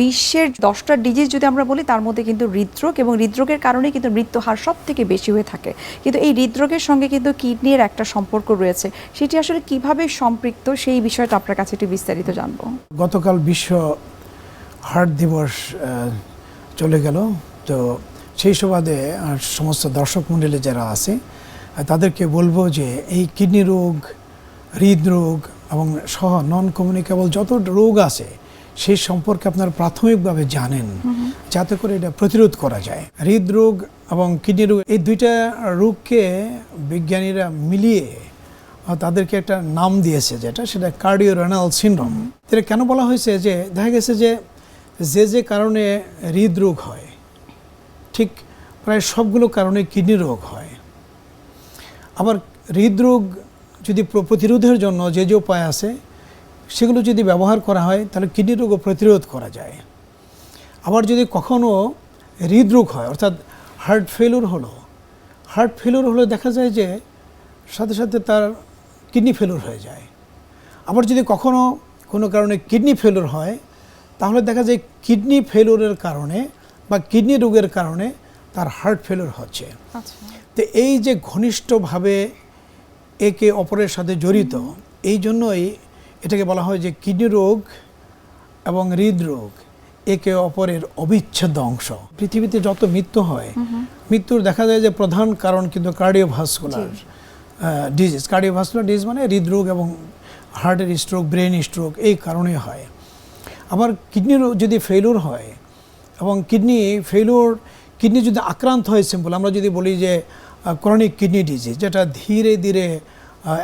বিশ্বের দশটা ডিজিজ যদি আমরা বলি, তার মধ্যে কিন্তু হৃদরোগ এবং হৃদরোগের কারণে কিন্তু মৃত্যু হার সব থেকে বেশি হয়ে থাকে। কিন্তু এই হৃদরোগের সঙ্গে কিন্তু কিডনির একটা সম্পর্ক রয়েছে। সেটি আসলে কীভাবে সম্পৃক্ত, সেই বিষয়টা আপনার কাছে একটু বিস্তারিত জানব। গতকাল বিশ্ব হার্ট দিবস চলে গেল। তো সেই সুবাদে সমস্ত দর্শক মণ্ডলী যারা আছে তাদেরকে বলব যে এই কিডনি রোগ, হৃদরোগ এবং সহ নন কমিউনিকেবল যত রোগ আছে সেই সম্পর্কে আপনারা প্রাথমিকভাবে জানেন, যাতে করে এটা প্রতিরোধ করা যায়। হৃদরোগ এবং কিডনি রোগ, এই দুইটা রোগকে বিজ্ঞানীরা মিলিয়ে তাদেরকে একটা নাম দিয়েছে যেটা, সেটা কার্ডিও রেনাল সিনড্রোম। এটা কেন বলা হয়েছে যে, দেখা গেছে যে যে যে কারণে হৃদরোগ হয়, ঠিক প্রায় সবগুলো কারণে কিডনি রোগ হয়। আবার হৃদরোগ যদি প্রতিরোধের জন্য যে যে উপায় আছে সেগুলো যদি ব্যবহার করা হয় তাহলে কিডনি রোগও প্রতিরোধ করা যায়। আবার যদি কখনও হৃদরোগ হয় অর্থাৎ হার্ট ফেলুর হলো হার্ট ফেলুর হলে দেখা যায় যে সাথে সাথে তার কিডনি ফেলুর হয়ে যায়। আবার যদি কখনো কোনো কারণে কিডনি ফেলুর হয় তাহলে দেখা যায় কিডনি ফেলুরের কারণে বা কিডনি রোগের কারণে তার হার্ট ফেলুর হচ্ছে। আচ্ছা। তো এই যে ঘনিষ্ঠভাবে একে অপরের সাথে জড়িত এই জন্যই এটাকে বলা হয় যে কিডনি রোগ এবং হৃদরোগ একে অপরের অবিচ্ছেদ্য অংশ। পৃথিবীতে যত মৃত্যু হয় মৃত্যুর দেখা যায় যে প্রধান কারণ কিন্তু কার্ডিওভাস্কুলার ডিজিজ কার্ডিওভাস্কুলার ডিজিজ মানে হৃদরোগ এবং হার্টের স্ট্রোক ব্রেন স্ট্রোক এই কারণে হয়। আবার কিডনি যদি ফেলুর হয় এবং কিডনি ফেলুর কিডনি যদি আক্রান্ত হয় সিম্পল আমরা যদি বলি যে ক্রনিক কিডনি ডিজিজ যেটা ধীরে ধীরে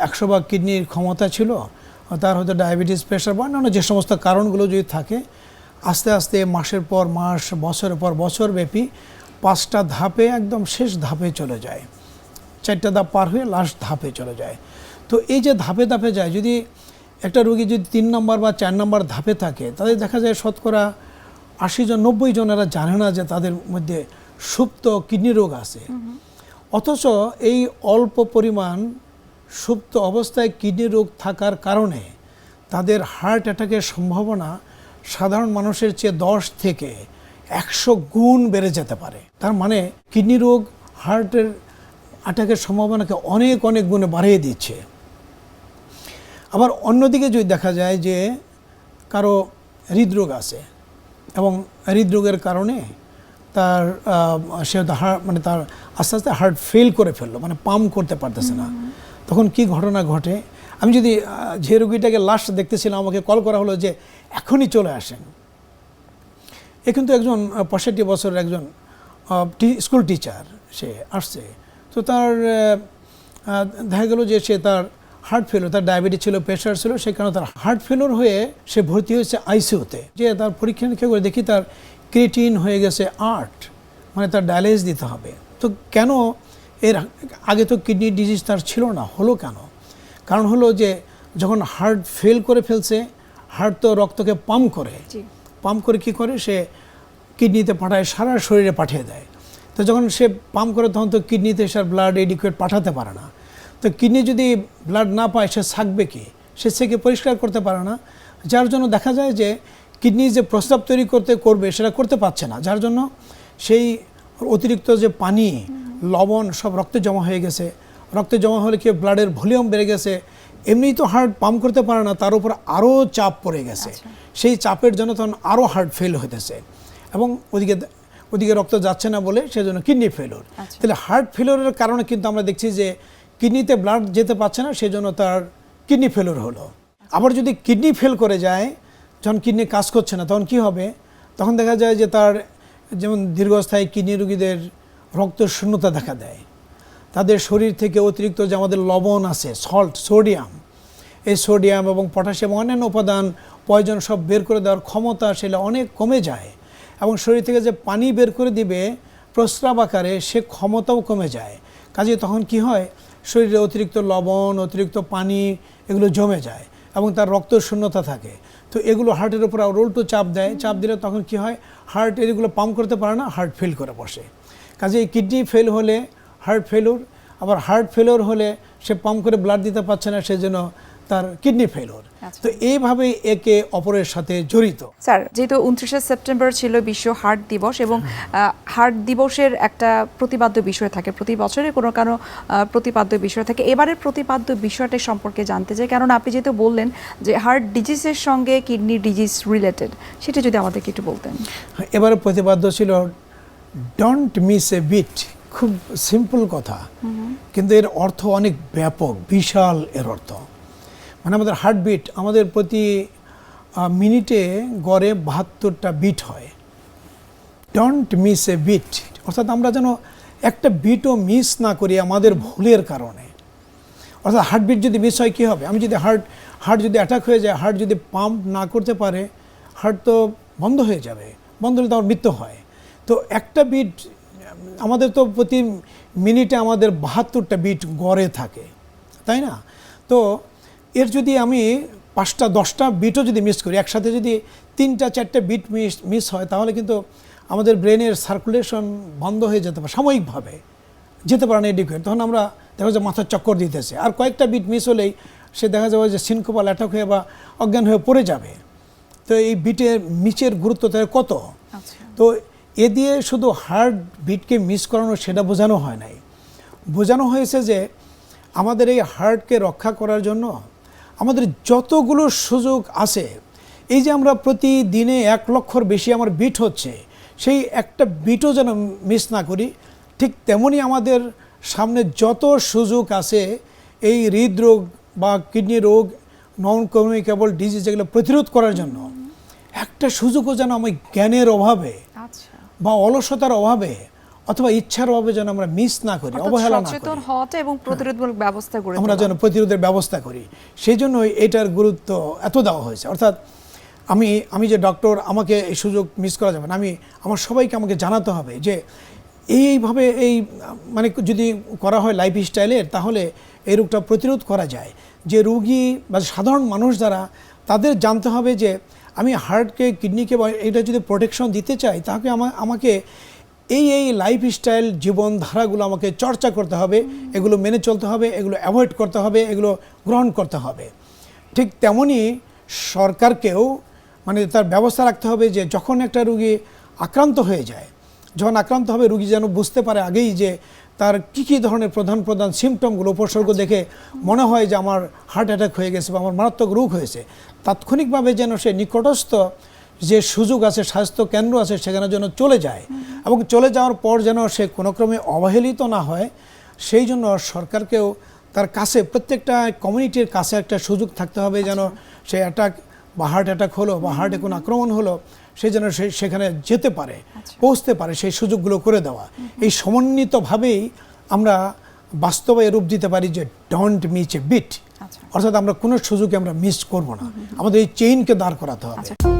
একশো ভাগ কিডনির ক্ষমতা ছিল তার হয়তো ডায়াবেটিস প্রেশার বা অন্যান্য যে সমস্ত কারণগুলো যদি থাকে আস্তে আস্তে মাসের পর মাস বছরের পর বছর ব্যাপী পাঁচটা ধাপে একদম শেষ ধাপে চলে যায়। চারটা ধাপ পার হয়ে লাস্ট ধাপে চলে যায়। তো এই যে ধাপে ধাপে যায় যদি একটা রোগী যদি তিন নম্বর বা চার নম্বর ধাপে থাকে তাদের দেখা যায় শতকরা আশি জন নব্বই জনেরা জানে না যে তাদের মধ্যে সুপ্ত কিডনি রোগ আছে। অথচ এই অল্প পরিমাণ সুপ্ত অবস্থায় কিডনি রোগ থাকার কারণে তাদের হার্ট অ্যাটাকের সম্ভাবনা সাধারণ মানুষের চেয়ে দশ থেকে একশো গুণ বেড়ে যেতে পারে। তার মানে কিডনি রোগ হার্টের অ্যাটাকের সম্ভাবনাকে অনেক অনেক গুণে বাড়িয়ে দিচ্ছে। আবার অন্যদিকে যদি দেখা যায় যে কারও হৃদরোগ আছে এবং হৃদরোগের কারণে তার সে মানে তার আস্তে আস্তে হার্ট ফেল করে ফেলল মানে পাম্প করতে পারতেছে না। তখন কি ঘটনা ঘটে? আমি যদি যে রোগীটাকে লাস্ট দেখতেছিলাম, আমাকে কল করা হলো যে এখনই চলে আসেন। এ কিন্তু একজন পঁয়ষট্টি বছরের একজন স্কুল টিচার সে আসছে। তো তার দেখা গেল যে সে তার হার্ট ফেলোর তার ডায়াবেটিস ছিল, প্রেশার ছিল, সে কারণে তার হার্ট ফেলোর হয়ে সে ভর্তি হয়েছে আইসিউতে যে তার পরীক্ষা নিরীক্ষা করে দেখি তার ক্রিটিন হয়ে গেছে আর্ট মানে তার ডায়ালিস দিতে হবে। তো কেন এর আগে তো কিডনি ডিজিজ তার ছিল না হলো কেন? কারণ হলো যে যখন হার্ট ফেল করে ফেলছে হার্ট তো রক্তকে পাম্প করে। পাম্প করে কি করে? সে কিডনিতে পাঠায় সারা শরীরে পাঠিয়ে দেয়। তো যখন সে পাম্প করে তখন তো কিডনিতে সে ব্লাড এডিকুয়েট পাঠাতে পারে না। তো কিডনি যদি ব্লাড না পায় সে থাকবে কি? সে সেকে পরিষ্কার করতে পারে না। যার জন্য দেখা যায় যে কিডনি যে প্রস্রাব তৈরি করতে করবে সেটা করতে পারছে না। যার জন্য সেই অতিরিক্ত যে পানি লবণ সব রক্তে জমা হয়ে গেছে। রক্তে জমা হলে কি ব্লাডের ভলিউম বেড়ে গেছে? এমনিই তো হার্ট পাম্প করতে পারে না তার উপর আরও চাপ পড়ে গেছে। সেই চাপের জন্য তখন আরও হার্ট ফেল হতেছে এবং ওদিকে ওদিকে রক্ত যাচ্ছে না বলে সেজন্য কিডনি ফেলোর। আচ্ছা। তাহলে হার্ট ফেলোরের কারণে কিন্তু আমরা দেখছি যে কিডনিতে ব্লাড যেতে পারছে না সেজন্য তার কিডনি ফেলোর হলো। আবার যদি কিডনি ফেল করে যায় যখন কিডনি কাজ করছে না তখন কি হবে? তখন দেখা যায় যে তার যেমন দীর্ঘস্থায়ী কিডনি রোগীদের রক্ত শূন্যতা দেখা দেয়। তাদের শরীর থেকে অতিরিক্ত যে আমাদের লবণ আছে সল্ট সোডিয়াম এই সোডিয়াম এবং পটাশিয়াম অন্যান্য উপাদান পয়জন সব বের করে দেওয়ার ক্ষমতা সেটা অনেক কমে যায় এবং শরীর থেকে যে পানি বের করে দিবে প্রস্রাব আকারে সে ক্ষমতাও কমে যায়। কাজে তখন কি হয়? শরীরে অতিরিক্ত লবণ, অতিরিক্ত পানি এগুলো জমে যায় এবং তার রক্ত শূন্যতা থাকে। তো এগুলো হার্টের উপর উল্টো চাপ দেয়। চাপ দিলে তখন কি হয়? হার্ট এগুলো পাম্প করতে পারে না হার্ট ফেল করে বসে। কাজে এই কিডনি ফেল হলে হার্ট ফেলুর আবার হার্ট ফেলিওর হলে সে পাম্প করে ব্লাড দিতে পারছে না সেজন্য তার কিডনি ফেলোর আচ্ছা। তো এইভাবে একে অপরের সাথে জড়িত। স্যার যেহেতু উনত্রিশে সেপ্টেম্বর ছিল বিশ্ব হার্ট দিবস এবং হার্ট দিবসের একটা প্রতিপাদ্য বিষয় থাকে প্রতি বছরে কোনো কারও প্রতিপাদ্য বিষয় থাকে। এবারের প্রতিপাদ্য বিষয়টা সম্পর্কে জানতে চাই কারণ আপনি যেহেতু বললেন যে হার্ট ডিজিজের সঙ্গে কিডনি ডিজিজ রিলেটেড সেটা যদি আমাদেরকে একটু বলতেন। এবারে প্রতিপাদ্য ছিল ডোন্ট মিস এ বিট খুব সিম্পল কথা। কিন্তু এর অর্থ অনেক ব্যাপক বিশাল এর অর্থ। মানে আমাদের হার্টবিট আমাদের প্রতি মিনিটে গড়ে বাহাত্তরটা বিট হয়। ডোন্ট মিস এ বিট অর্থাৎ আমরা যেন একটা বিটও মিস না করি আমাদের ভুলের কারণে। অর্থাৎ হার্টবিট যদি মিস হয় কী হবে? আমি যদি হার্ট হার্ট যদি অ্যাটাক হয়ে যায় হার্ট যদি পাম্প না করতে পারে হার্ট তো বন্ধ হয়ে যাবে। বন্ধ হলে তো আমার মৃত্যু হয়। তো একটা বিট আমাদের তো প্রতি মিনিটে আমাদের বাহাত্তরটা বিট গড়ে থাকে তাই না? তো এর যদি আমি পাঁচটা দশটা বিটও যদি মিস করি একসাথে যদি তিনটা চারটে বিট মিস মিস হয় তাহলে কিন্তু আমাদের ব্রেনের সার্কুলেশন বন্ধ হয়ে যেতে পারে সাময়িকভাবে যেতে পারে না এডিকুয়েট তখন আমরা দেখা যায় মাথার চক্কর দিতেছে। আর কয়েকটা বিট মিস হলেই সে দেখা যাবে যে সিনকোপাল অ্যাটাক হয়ে বা অজ্ঞান হয়ে পড়ে যাবে। তো এই বিটের মিচের গুরুত্ব তার কত? আচ্ছা। তো এ দিয়ে শুধু হার্ট বিটকে মিস করানো, সেটা বোঝানো হয় নাই। বোঝানো হয়েছে যে আমাদের এই হার্টকে রক্ষা করার জন্য আমাদের যতগুলো সুযোগ আছে, এই যে আমরা প্রতিদিনে এক লক্ষর বেশি আমার বিট হচ্ছে, সেই একটা বিটও যেন মিস না করি, ঠিক তেমনি আমাদের সামনে যত সুযোগ আছে, এই হৃদরোগ বা কিডনি রোগ নন কমিউনিকেবল ডিজিজ এগুলো প্রতিরোধ করার জন্য, একটা সুযোগও যেন আমি জ্ঞানের অভাবে বা অলসতার অভাবে অথবা ইচ্ছার অভাবে যেন আমরা মিস না করি অবহেলা না করি। হওয়াটা এবং প্রতিরোধমূলক ব্যবস্থা গড়ে আমরা যেন প্রতিরোধের ব্যবস্থা করি। সেই জন্যই এটার গুরুত্ব এত দেওয়া হয়েছে। অর্থাৎ আমি আমি যে ডক্টর আমাকে এই সুযোগ মিস করা যাবে না। আমি আমার সবাইকে আমাকে জানাতে হবে যে এইভাবে এই মানে যদি করা হয় লাইফ স্টাইলের তাহলে এই রোগটা প্রতিরোধ করা যায়। যে রুগী বা সাধারণ মানুষ যারা তাদের জানতে হবে যে আমি হার্টকে কিডনিকে এটা যদি প্রোটেকশন দিতে চাই আমা- আমাকে এই এই লাইফ স্টাইল জীবনধারাগুলো আমাকে চর্চা করতে হবে, এগুলো মেনে চলতে হবে, এগুলো অ্যাভয়েড করতে হবে, এগুলো গ্রহণ করতে হবে। ঠিক তেমনই সরকারকেও মানে তার ব্যবস্থা রাখতে হবে যে যখন একটা রুগী আক্রান্ত হয়ে যায়, যখন আক্রান্ত হবে, রুগী যেন বুঝতে পারে আগেই যে তার কী কী ধরনের প্রধান প্রধান সিমটমগুলো উপসর্গ দেখে মনে হয় যে আমার হার্ট অ্যাটাক হয়ে গেছে বা আমার মারাত্মক রোগ হয়েছে। তাৎক্ষণিকভাবে যেন সে নিকটস্থ যে সুযোগ আছে স্বাস্থ্য কেন্দ্র আছে সেখানে যেন চলে যায়। এবং চলে যাওয়ার পর যেন সে কোনো ক্রমে অবহেলিত না হয় সেই জন্য সরকারকেও তার কাছে প্রত্যেকটা কমিউনিটির কাছে একটা সুযোগ থাকতে হবে যেন সে অ্যাটাক বা হার্ট অ্যাটাক হলো বা হার্টে কোনো আক্রমণ হলো সে যেন সে সেখানে যেতে পারে পৌঁছতে পারে সেই সুযোগগুলো করে দেওয়া। এই সমন্বিতভাবেই আমরা বাস্তবে রূপ দিতে পারি যে ডন্ট মিচ এ বিট আচ্ছা অর্থাৎ আমরা কোনো সুযোগে আমরা মিস করব না। আমাদের এই চেইনকে দাঁড় করাতে হবে। আচ্ছা।